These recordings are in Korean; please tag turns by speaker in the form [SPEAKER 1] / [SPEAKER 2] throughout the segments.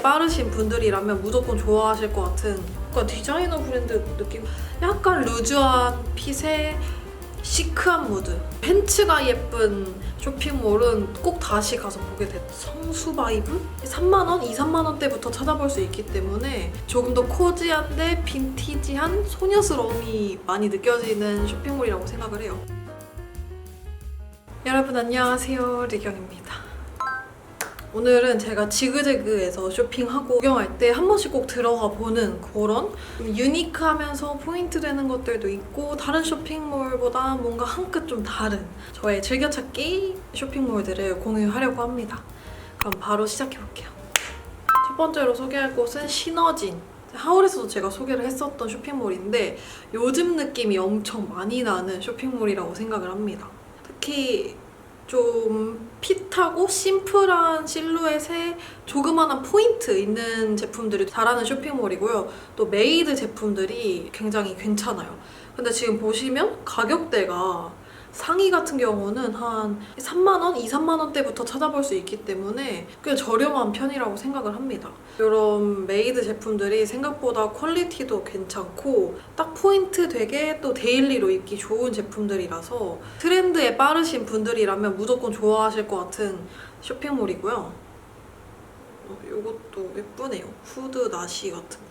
[SPEAKER 1] 빠르신 분들이라면 무조건 좋아하실 것 같은 약간 디자이너 브랜드 느낌? 약간 루즈한 핏의 시크한 무드. 벤츠가 예쁜 쇼핑몰은 꼭 다시 가서 보게 됐 성수 바이브? 3만원? 2, 3만원대부터 찾아볼 수 있기 때문에 조금 더 코지한데 빈티지한 소녀스러움이 많이 느껴지는 쇼핑몰이라고 생각을 해요. 여러분 안녕하세요. 리경입니다 오늘은 제가 지그재그에서 쇼핑하고 구경할 때 한 번씩 꼭 들어가 보는 그런 좀 유니크하면서 포인트 되는 것들도 있고 다른 쇼핑몰보다 뭔가 한 끗 좀 다른 저의 즐겨찾기 쇼핑몰들을 공유하려고 합니다. 그럼 바로 시작해볼게요. 첫 번째로 소개할 곳은 시너진. 하울에서도 제가 소개를 했었던 쇼핑몰인데 요즘 느낌이 엄청 많이 나는 쇼핑몰이라고 생각을 합니다. 특히 좀 핏하고 심플한 실루엣에 조그마한 포인트 있는 제품들이 잘하는 쇼핑몰이고요. 또 메이드 제품들이 굉장히 괜찮아요. 근데 지금 보시면 가격대가 상의 같은 경우는 한 3만원, 2, 3만원대부터 찾아볼 수 있기 때문에 꽤 저렴한 편이라고 생각을 합니다. 이런 메이드 제품들이 생각보다 퀄리티도 괜찮고 딱 포인트 되게 또 데일리로 입기 좋은 제품들이라서 트렌드에 빠르신 분들이라면 무조건 좋아하실 것 같은 쇼핑몰이고요. 어, 이것도 예쁘네요. 후드 나시 같은.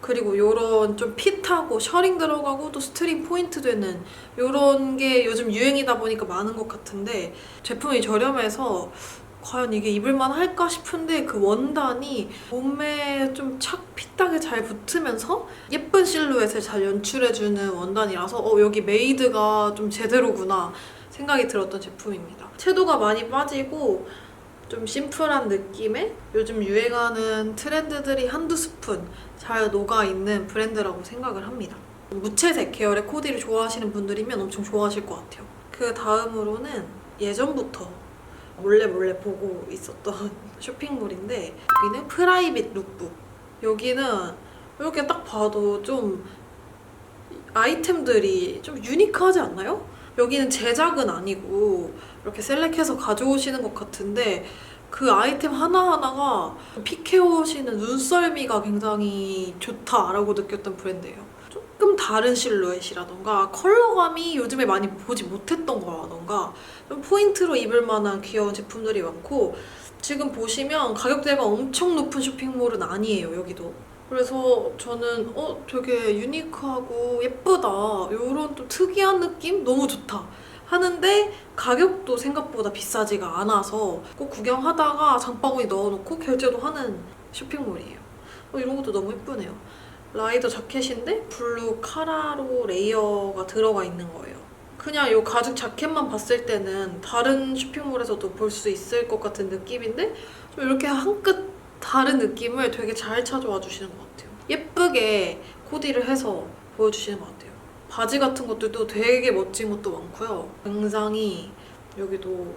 [SPEAKER 1] 그리고 이런 좀 핏하고 셔링 들어가고 또 스트링 포인트 되는 이런 게 요즘 유행이다 보니까 많은 것 같은데 제품이 저렴해서 과연 이게 입을만 할까 싶은데 그 원단이 몸에 좀 착 핏하게 잘 붙으면서 예쁜 실루엣을 잘 연출해주는 원단이라서 어 여기 메이드가 좀 제대로구나 생각이 들었던 제품입니다. 채도가 많이 빠지고 좀 심플한 느낌의 요즘 유행하는 트렌드들이 한두 스푼 잘 녹아있는 브랜드라고 생각을 합니다. 무채색 계열의 코디를 좋아하시는 분들이면 엄청 좋아하실 것 같아요. 그 다음으로는 예전부터 몰래 몰래 보고 있었던 쇼핑몰인데 여기는 프라이빗 룩북. 여기는 이렇게 딱 봐도 좀 아이템들이 좀 유니크하지 않나요? 여기는 제작은 아니고 이렇게 셀렉해서 가져오시는 것 같은데 그 아이템 하나하나가 픽해오시는 눈썰미가 굉장히 좋다라고 느꼈던 브랜드예요. 조금 다른 실루엣이라던가 컬러감이 요즘에 많이 보지 못했던 거라던가 좀 포인트로 입을 만한 귀여운 제품들이 많고 지금 보시면 가격대가 엄청 높은 쇼핑몰은 아니에요 여기도 그래서 저는 어 되게 유니크하고 예쁘다. 이런 좀 특이한 느낌? 너무 좋다. 하는데 가격도 생각보다 비싸지가 않아서 꼭 구경하다가 장바구니 넣어놓고 결제도 하는 쇼핑몰이에요. 어, 이런 것도 너무 예쁘네요. 라이더 자켓인데 블루 카라로 레이어가 들어가 있는 거예요. 그냥 이 가죽 자켓만 봤을 때는 다른 쇼핑몰에서도 볼 수 있을 것 같은 느낌인데 좀 이렇게 한끗 다른 느낌을 되게 잘 찾아와 주시는 것 같아요. 예쁘게 코디를 해서 보여주시는 것 같아요. 바지 같은 것들도 되게 멋진 것도 많고요. 굉장히 여기도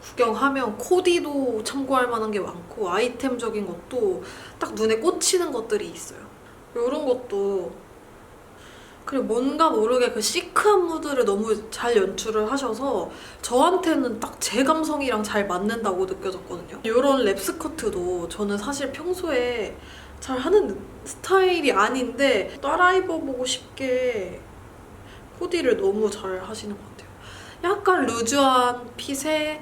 [SPEAKER 1] 구경하면 코디도 참고할 만한 게 많고 아이템적인 것도 딱 눈에 꽂히는 것들이 있어요. 이런 것도 그리고 뭔가 모르게 그 시크한 무드를 너무 잘 연출을 하셔서 저한테는 딱 제 감성이랑 잘 맞는다고 느껴졌거든요. 이런 랩 스커트도 저는 사실 평소에 잘 하는 스타일이 아닌데 따라 입어보고 싶게 코디를 너무 잘 하시는 것 같아요. 약간 루즈한 핏의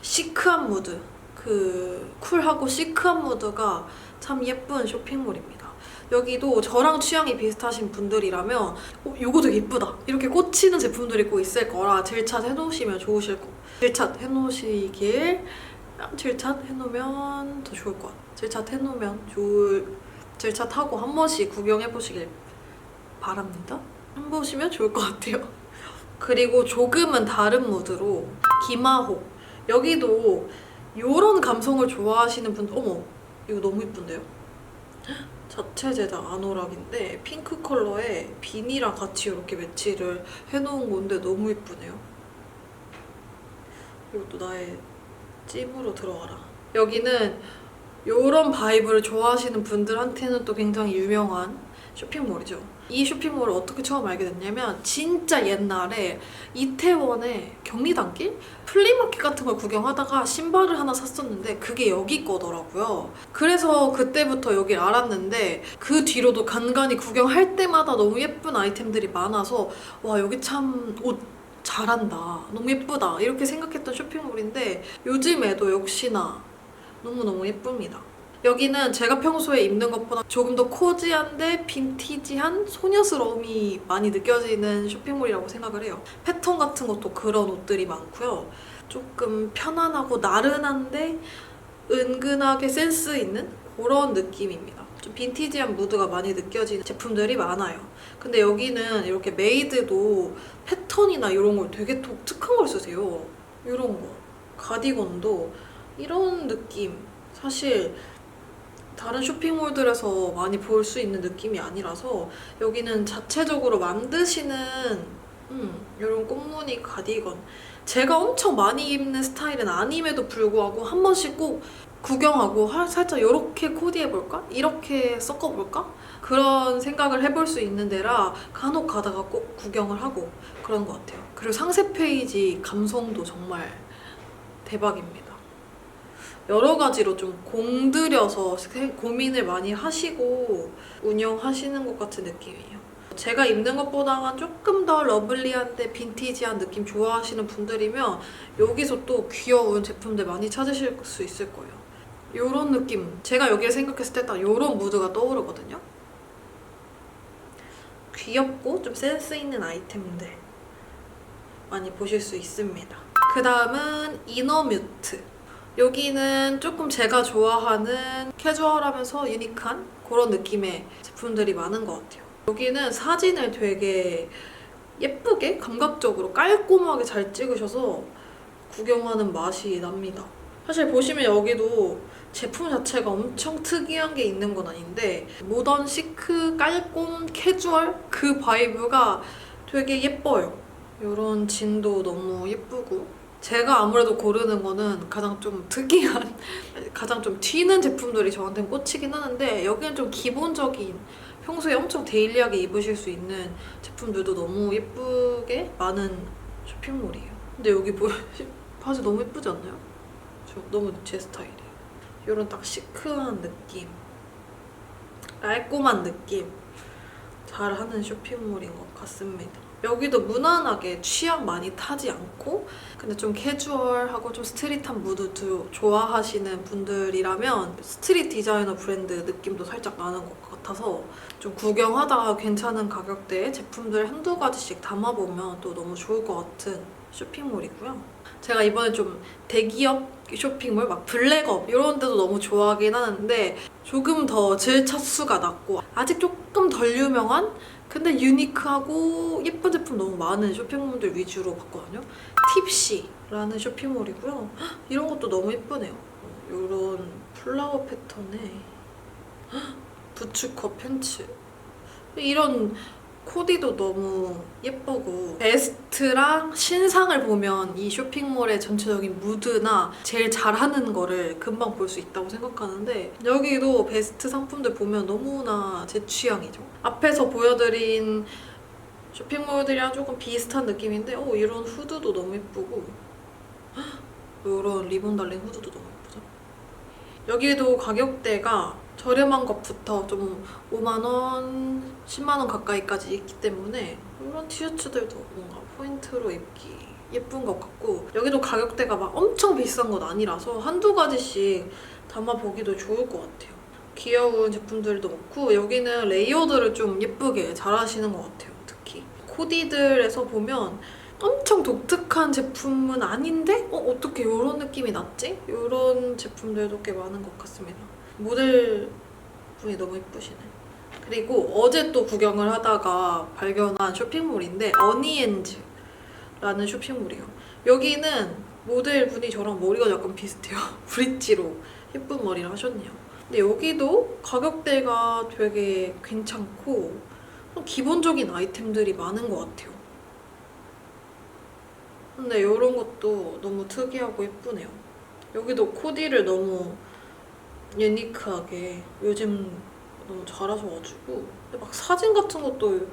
[SPEAKER 1] 시크한 무드. 그 쿨하고 시크한 무드가 참 예쁜 쇼핑몰입니다. 여기도 저랑 취향이 비슷하신 분들이라면 어, 되게 예쁘다. 이렇게 꽂히는 제품들이 꼭 있을 거라 질샷 해놓으시면 좋으실 거. 질샷 해놓으시길 질샷 해놓으면 더 좋을 것 같아요 질샷 해놓으면 좋을 질샷 하고 한 번씩 구경해보시길 바랍니다. 한 보시면 좋을 것 같아요. 그리고 조금은 다른 무드로 기마호. 여기도 이런 감성을 좋아하시는 분들 어머 이거 너무 이쁜데요? 자체 제작 아노락인데 핑크 컬러에 비니랑 같이 이렇게 매치를 해놓은 건데 너무 이쁘네요. 이것도 나의 찜으로 들어가라. 여기는 이런 바이브를 좋아하시는 분들한테는 또 굉장히 유명한 쇼핑몰이죠. 이 쇼핑몰을 어떻게 처음 알게 됐냐면 진짜 옛날에 이태원에 경리단길 플리마켓 같은 걸 구경하다가 신발을 하나 샀었는데 그게 여기 거더라고요. 그래서 그때부터 여기를 알았는데 그 뒤로도 간간히 구경할 때마다 너무 예쁜 아이템들이 많아서 와 여기 참 옷 잘한다 너무 예쁘다 이렇게 생각했던 쇼핑몰인데 요즘에도 역시나 너무너무 예쁩니다. 여기는 제가 평소에 입는 것보다 조금 더 코지한데 빈티지한 소녀스러움이 많이 느껴지는 쇼핑몰이라고 생각을 해요. 패턴 같은 것도 그런 옷들이 많고요. 조금 편안하고 나른한데 은근하게 센스 있는 그런 느낌입니다. 좀 빈티지한 무드가 많이 느껴지는 제품들이 많아요. 근데 여기는 이렇게 메이드도 패턴이나 이런 걸 되게 독특한 걸 쓰세요. 이런 거. 가디건도 이런 느낌. 사실 다른 쇼핑몰들에서 많이 볼 수 있는 느낌이 아니라서 여기는 자체적으로 만드시는 음, 이런 꽃무늬 가디건 제가 엄청 많이 입는 스타일은 아님에도 불구하고 한 번씩 꼭 구경하고 하- 살짝 이렇게 코디해볼까? 이렇게 섞어볼까? 그런 생각을 해볼 수 있는 데라 간혹 가다가 꼭 구경을 하고 그런 것 같아요. 그리고 상세 페이지 감성도 정말 대박입니다. 여러 가지로 좀 공들여서 세- 고민을 많이 하시고 운영하시는 것 같은 느낌이에요. 제가 입는 것보다는 조금 더 러블리한데 빈티지한 느낌 좋아하시는 분들이면 여기서 또 귀여운 제품들 많이 찾으실 수 있을 거예요. 이런 느낌, 제가 여기를 생각했을 때 딱 이런 무드가 떠오르거든요. 귀엽고 좀 센스 있는 아이템들 많이 보실 수 있습니다. 그 다음은 이너뮤트. 여기는 조금 제가 좋아하는 캐주얼하면서 유니크한 그런 느낌의 제품들이 많은 것 같아요. 여기는 사진을 되게 예쁘게 감각적으로 깔끔하게 잘 찍으셔서 구경하는 맛이 납니다. 사실 보시면 여기도 제품 자체가 엄청 특이한 게 있는 건 아닌데 모던 시크 깔끔 캐주얼 그 바이브가 되게 예뻐요. 이런 진도 너무 예쁘고 제가 아무래도 고르는 거는 가장 좀 특이한 가장 좀 튀는 제품들이 저한테는 꽂히긴 하는데 여기는 좀 기본적인 평소에 엄청 데일리하게 입으실 수 있는 제품들도 너무 예쁘게 많은 쇼핑몰이에요. 근데 여기 뭐 바지 너무 예쁘지 않나요? 저 너무 제 스타일이에요. 이런 딱 시크한 느낌, 깔끔한 느낌 잘 하는 쇼핑몰인 것 같습니다. 여기도 무난하게 취향 많이 타지 않고 근데 좀 캐주얼하고 좀 스트릿한 무드도 좋아하시는 분들이라면 스트릿 디자이너 브랜드 느낌도 살짝 나는 것 같아서 좀 구경하다가 괜찮은 가격대의 제품들 한두 가지씩 담아보면 또 너무 좋을 것 같은 쇼핑몰이고요. 제가 이번에 좀 대기업 쇼핑몰 막 블랙업 이런 데도 너무 좋아하긴 하는데 조금 더 질차수가 낮고 아직 조금 덜 유명한 근데 유니크하고 예쁜 제품 너무 많은 쇼핑몰들 위주로 봤거든요. 팁시라는 쇼핑몰이고요. 헉, 이런 것도 너무 예쁘네요. 이런 플라워 패턴의 헉, 부츠컷 팬츠 이런 코디도 너무 예쁘고 베스트랑 신상을 보면 이 쇼핑몰의 전체적인 무드나 제일 잘하는 거를 금방 볼 수 있다고 생각하는데 여기도 베스트 상품들 보면 너무나 제 취향이죠. 앞에서 보여드린 쇼핑몰들이랑 조금 비슷한 느낌인데 어, 이런 후드도 너무 예쁘고 이런 리본 달린 후드도 너무 예쁘죠. 여기도 가격대가 저렴한 것부터 좀 5만원, 10만원 가까이까지 있기 때문에 이런 티셔츠들도 뭔가 포인트로 입기 예쁜 것 같고 여기도 가격대가 막 엄청 비싼 건 아니라서 한두 가지씩 담아보기도 좋을 것 같아요. 귀여운 제품들도 많고 여기는 레이어드를 좀 예쁘게 잘 하시는 것 같아요. 특히 코디들에서 보면 엄청 독특한 제품은 아닌데 어 어떻게 이런 느낌이 났지? 이런 제품들도 꽤 많은 것 같습니다. 모델 분이 너무 예쁘시네. 그리고 어제 또 구경을 하다가 발견한 쇼핑몰인데 어니엔즈라는 쇼핑몰이에요. 여기는 모델 분이 저랑 머리가 약간 비슷해요. 브릿지로 예쁜 머리를 하셨네요. 근데 여기도 가격대가 되게 괜찮고 기본적인 아이템들이 많은 것 같아요. 근데 이런 것도 너무 특이하고 예쁘네요. 여기도 코디를 너무 유니크하게 요즘 너무 잘하셔가지고 막 사진 같은 것도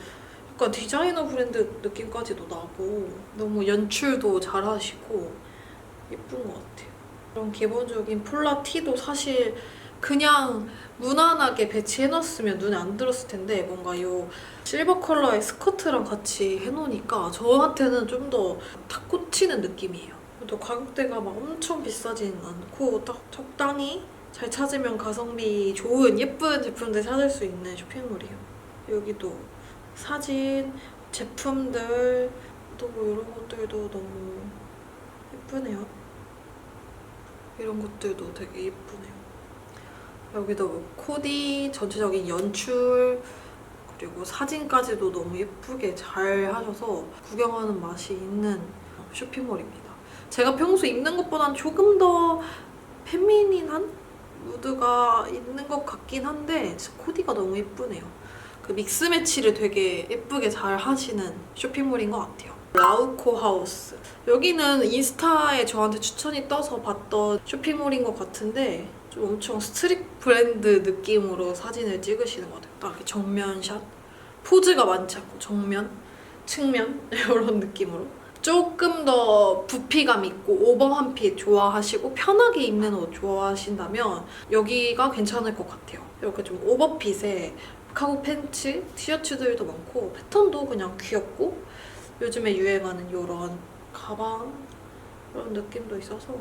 [SPEAKER 1] 약간 디자이너 브랜드 느낌까지도 나고 너무 연출도 잘하시고 예쁜 것 같아요. 이런 기본적인 폴라 티도 사실 그냥 무난하게 배치해놨으면 눈에 안 들었을 텐데 뭔가 이 실버 컬러의 스커트랑 같이 해놓으니까 저한테는 좀 더 탁 꽂히는 느낌이에요. 또 가격대가 막 엄청 비싸진 않고 딱 적당히 잘 찾으면 가성비 좋은 예쁜 제품들 찾을 수 있는 쇼핑몰이에요. 여기도 사진, 제품들 또 뭐 이런 것들도 너무 예쁘네요. 이런 것들도 되게 예쁘네요. 여기도 뭐 코디, 전체적인 연출, 그리고 사진까지도 너무 예쁘게 잘 하셔서 구경하는 맛이 있는 쇼핑몰입니다. 제가 평소 입는 것보단 조금 더 페미닌한 무드가 있는 것 같긴 한데 코디가 너무 예쁘네요. 그 믹스 매치를 되게 예쁘게 잘 하시는 쇼핑몰인 것 같아요. 라우코 하우스. 여기는 인스타에 저한테 추천이 떠서 봤던 쇼핑몰인 것 같은데 좀 엄청 스트릿 브랜드 느낌으로 사진을 찍으시는 것 같아요. 딱 이렇게 정면샷. 포즈가 많지 않고 정면, 측면 이런 느낌으로. 조금 더 부피감 있고 오버한 핏 좋아하시고 편하게 입는 옷 좋아하신다면 여기가 괜찮을 것 같아요. 이렇게 좀 오버핏에 카고 팬츠, 티셔츠들도 많고 패턴도 그냥 귀엽고 요즘에 유행하는 이런 가방 이런 느낌도 있어서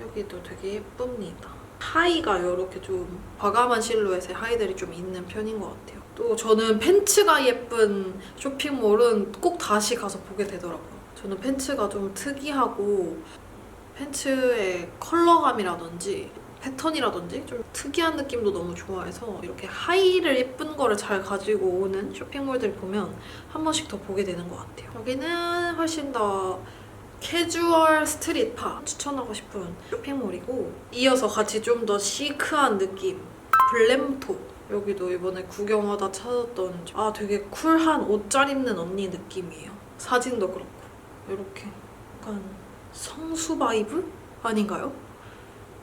[SPEAKER 1] 여기도 되게 예쁩니다. 하의가 이렇게 좀 과감한 실루엣의 하의들이 좀 있는 편인 것 같아요. 또 저는 팬츠가 예쁜 쇼핑몰은 꼭 다시 가서 보게 되더라고요. 저는 팬츠가 좀 특이하고 팬츠의 컬러감이라든지 패턴이라든지 좀 특이한 느낌도 너무 좋아해서 이렇게 하의를 예쁜 거를 잘 가지고 오는 쇼핑몰들 보면 한 번씩 더 보게 되는 것 같아요. 여기는 훨씬 더 캐주얼 스트릿파 추천하고 싶은 쇼핑몰이고 이어서 같이 좀 더 시크한 느낌 블렘토. 여기도 이번에 구경하다 찾았던 아 되게 쿨한 옷 잘 입는 언니 느낌이에요. 사진도 그렇고 이렇게 약간 성수 바이브 아닌가요?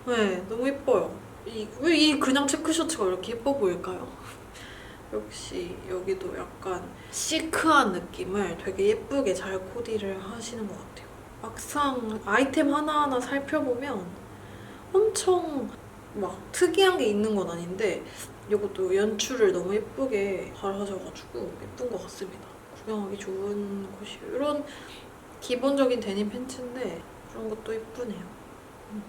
[SPEAKER 1] 네 너무 예뻐요 이, 왜 이 그냥 체크 셔츠가 이렇게 예뻐 보일까요? 역시 여기도 약간 시크한 느낌을 되게 예쁘게 잘 코디를 하시는 것 같아요. 막상 아이템 하나하나 살펴보면 엄청 막 특이한 게 있는 건 아닌데 이것도 연출을 너무 예쁘게 잘 하셔가지고 예쁜 것 같습니다. 구경하기 좋은 곳이에요. 이런 기본적인 데님 팬츠인데 그런 것도 예쁘네요. 음.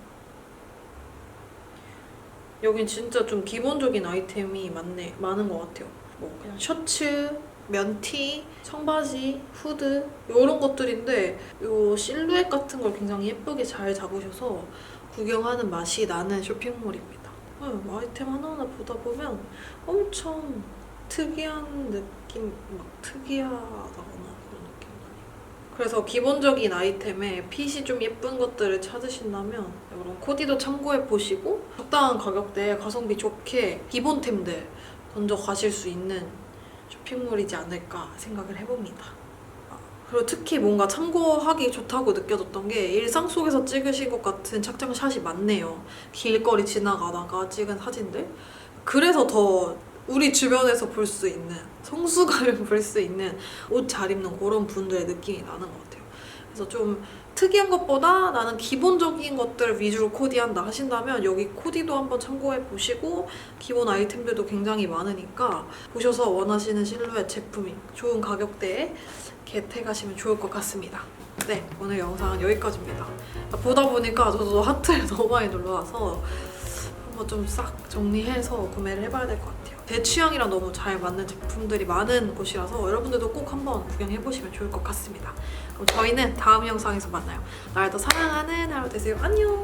[SPEAKER 1] 여긴 진짜 좀 기본적인 아이템이 많네, 많은 것 같아요. 뭐 그냥 셔츠, 면티, 청바지, 후드 이런 것들인데 이 실루엣 같은 걸 굉장히 예쁘게 잘 잡으셔서 구경하는 맛이 나는 쇼핑몰입니다. 네, 아이템 하나하나 보다 보면 엄청 특이한 느낌, 막 특이하다거나 그래서 기본적인 아이템에 핏이 좀 예쁜 것들을 찾으신다면 이런 코디도 참고해 보시고 적당한 가격대에 가성비 좋게 기본템들 먼저 가실 수 있는 쇼핑몰이지 않을까 생각을 해봅니다. 아, 그리고 특히 뭔가 참고하기 좋다고 느껴졌던 게 일상 속에서 찍으신 것 같은 착장샷이 많네요. 길거리 지나가다가 찍은 사진들. 그래서 더 우리 주변에서 볼 수 있는 성수감을 볼 수 있는 옷 잘 입는 그런 분들의 느낌이 나는 것 같아요. 그래서 좀 특이한 것보다 나는 기본적인 것들 위주로 코디한다 하신다면 여기 코디도 한번 참고해 보시고 기본 아이템들도 굉장히 많으니까 보셔서 원하시는 실루엣 제품이 좋은 가격대에 겟해가시면 좋을 것 같습니다. 네, 오늘 영상은 여기까지입니다. 보다 보니까 저도 하트를 너무 많이 눌러와서 한번 좀 싹 정리해서 구매를 해봐야 될 것 같아요. 제 취향이랑 너무 잘 맞는 제품들이 많은 곳이라서 여러분들도 꼭 한번 구경해보시면 좋을 것 같습니다. 그럼 저희는 다음 영상에서 만나요. 날 더 사랑하는 하루 되세요. 안녕!